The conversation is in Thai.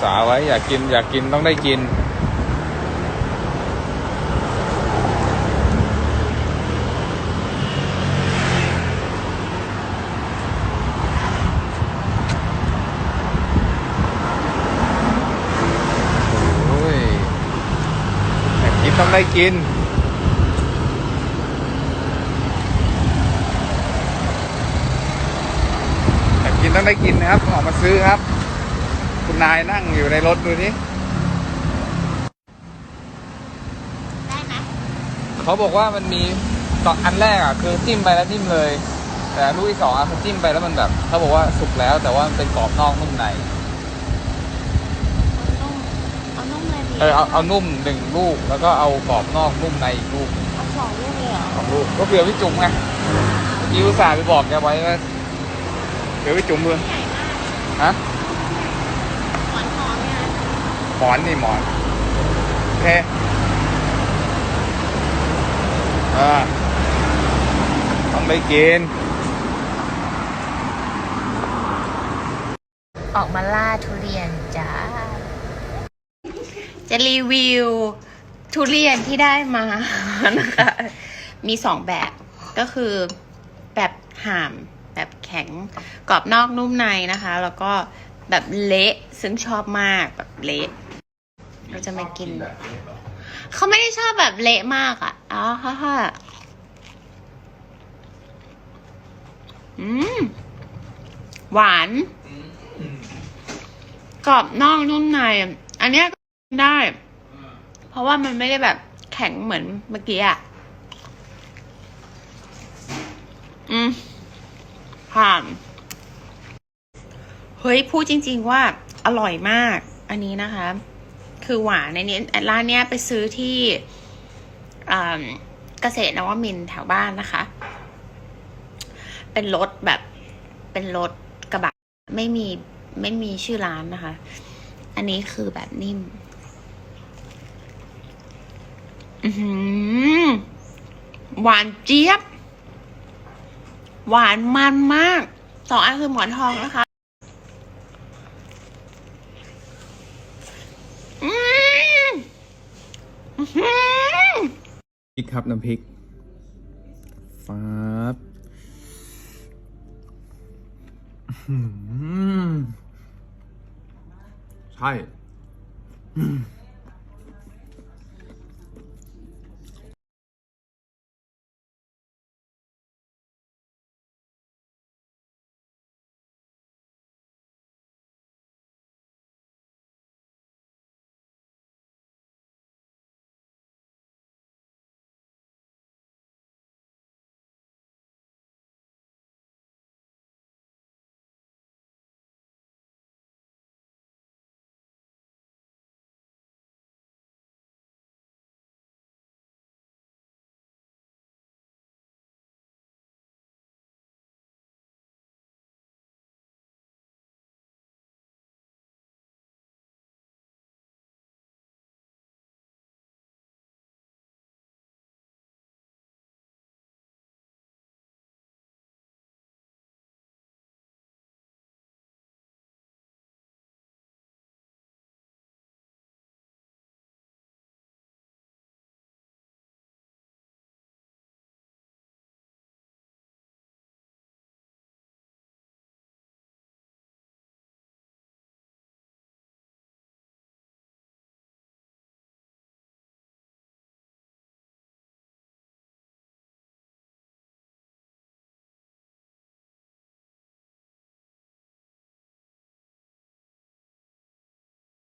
ษาไว้อยากกินอยากกินต้องได้กิน โอ้ยอยากกินต้องได้กินอยากกินต้องได้กินนะครับออกมาซื้อครับ คุณนายนั่งอยู่ในรถดูนี่ได้ไหมเขาบอกว่ามันมีตอนอันแรกอะคือจิ้มไปแล้วจิ้มเลย แต่ลูกที่สองอะคือจิ้มไปแล้วมันแบบเขาบอกว่าสุกแล้วแต่ว่ามันเป็นกรอบนอกนุ่มในเอานุ่มเอานุ่มเลยดีเออเอาเอานุ่มหนึ่งลูกแล้วก็เอากรอบนอกนุ่มในอีกลูกหนึ่งเอาสองลูกเลยเหรอสองลูกก็เผื่อพี่จุ๋มไงเมื่อกี้อุตส่าห์ไปบอกแกไว้ว่าเผื่อพี่จุ๋มเลยใหญ่มากฮะ หวานหอมเนี่ย ห มอนนี่หมอน โอเคอ่าต้องได้กิน ออกมาล่าทุเรียนจ้า จะรีวิวทุเรียนที่ได้มานะคะ มีสองแบบก็คือแบบห่ามแบบแข็งกรอบนอกนุ่มในนะคะ แล้วก็แบบเละซึ่งชอบมากแบบเละ จะมากินเขาไม่ได้ชอบแบบเละมากอะอ๋อฮ่าฮ่าอืม หวานกรอบนอกนุ่มใน อันเนี้ยก็ได้เพราะว่ามันไม่ได้แบบแข็งเหมือนเมื่อกี้อะ อืม ผ่าน เฮ้ย พูดจริง ๆ ว่าอร่อยมาก อันนี้นะคะ คือหวานในนี้ร้านเนี้ยไปซื้อที่เกษตรนวมินทร์แถวบ้านนะคะ เป็นรถแบบเป็นรถกระบะไม่มีไม่มีชื่อร้านนะคะ อันนี้คือแบบนิ่ม อือหวานเจี๊ยบ หวานมันมาก สองอันคือหมอนทองนะคะ อืมอื้อหือ พริกครับน้ำพริกฟ้าบใช่